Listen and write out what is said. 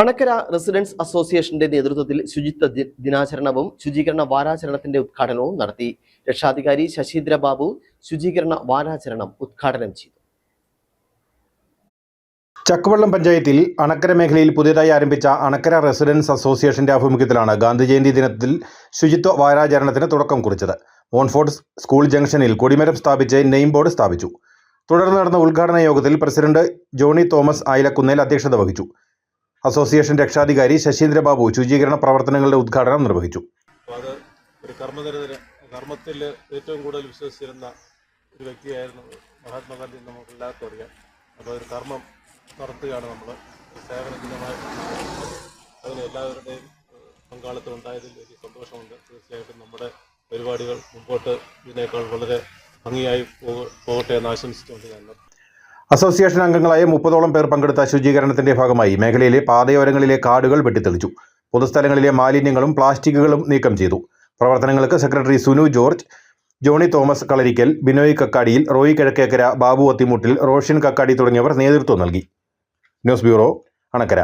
Anakkara residence അസോസിയേഷന്റെ നേതൃത്വത്തിൽ ശുചിത്വ ദിനാചരണവും ശുചീകരണ വാരാചരണത്തിന്റെ ഉദ്ഘാടനവും നടത്തി രക്ഷാധികാരി ശശീന്ദ്ര ബാബു ശുചീകരണ വാരാചരണം ഉദ്ഘാടനം ചെയ്തു. ചക്കവള്ളം പഞ്ചായത്തിൽ അണക്കര മേഖലയിൽ പുതിയതായി ആരംഭിച്ച അണക്കര റെസിഡൻസ് അസോസിയേഷന്റെ ആഭിമുഖ്യത്തിലാണ് ഗാന്ധി ജയന്തി ദിനത്തിൽ ശുചിത്വ വാരാചരണത്തിന് തുടക്കം കുറിച്ചത്. മോൺഫോർട്ട് സ്കൂൾ ജംഗ്ഷനിൽ കൊടിമരം സ്ഥാപിച്ച് നെയിം ബോർഡ് സ്ഥാപിച്ചു. തുടർന്ന് നടന്ന ഉദ്ഘാടന യോഗത്തിൽ പ്രസിഡന്റ് ജോണി തോമസ് ആയിലക്കുന്നേൽ അധ്യക്ഷത വഹിച്ചു. അസോസിയേഷൻ രക്ഷാധികാരി ശശീന്ദ്രബാബു ശുചീകരണ പ്രവർത്തനങ്ങളുടെ ഉദ്ഘാടനം നിർവഹിച്ചു. അത് ഒരു കർമ്മനിരതര കർമ്മത്തിൽ ഏറ്റവും കൂടുതൽ വിശ്വസിച്ചിരുന്ന ഒരു വ്യക്തിയായിരുന്നു മഹാത്മാഗാന്ധി നമുക്ക് എല്ലാവർക്കും അറിയാം. അപ്പോൾ ഒരു കർമ്മം നടത്തുകയാണ് നമ്മൾ. സേവനത്തിനുമായി അതിന് എല്ലാവരുടെയും പങ്കാളിത്തം ഉണ്ടായതിൽ വലിയ സന്തോഷമുണ്ട്. തീർച്ചയായിട്ടും നമ്മുടെ പരിപാടികൾ മുമ്പോട്ട് ഇതിനേക്കാൾ വളരെ ഭംഗിയായി പോക- പോകട്ടെ എന്ന് ആശംസിച്ചുകൊണ്ട് ഞാൻ. അസോസിയേഷൻ അംഗങ്ങളായ മുപ്പതോളം പേർ പങ്കെടുത്ത ശുചീകരണത്തിന്റെ ഭാഗമായി മേഖലയിലെ പാതയോരങ്ങളിലെ കാടുകൾ വെട്ടിത്തെളിച്ചു. പൊതുസ്ഥലങ്ങളിലെ മാലിന്യങ്ങളും പ്ലാസ്റ്റിക്കുകളും നീക്കം ചെയ്തു. പ്രവർത്തനങ്ങൾക്ക് secretary Sunu George Johnny Thomas Kalarikkal Binoy കക്കാടിയിൽ Roy Kizhakkekara Babu അത്തിമുട്ടിൽ Roshan Kakkadi തുടങ്ങിയവർ നേതൃത്വം നൽകി. News bureau Anakkara.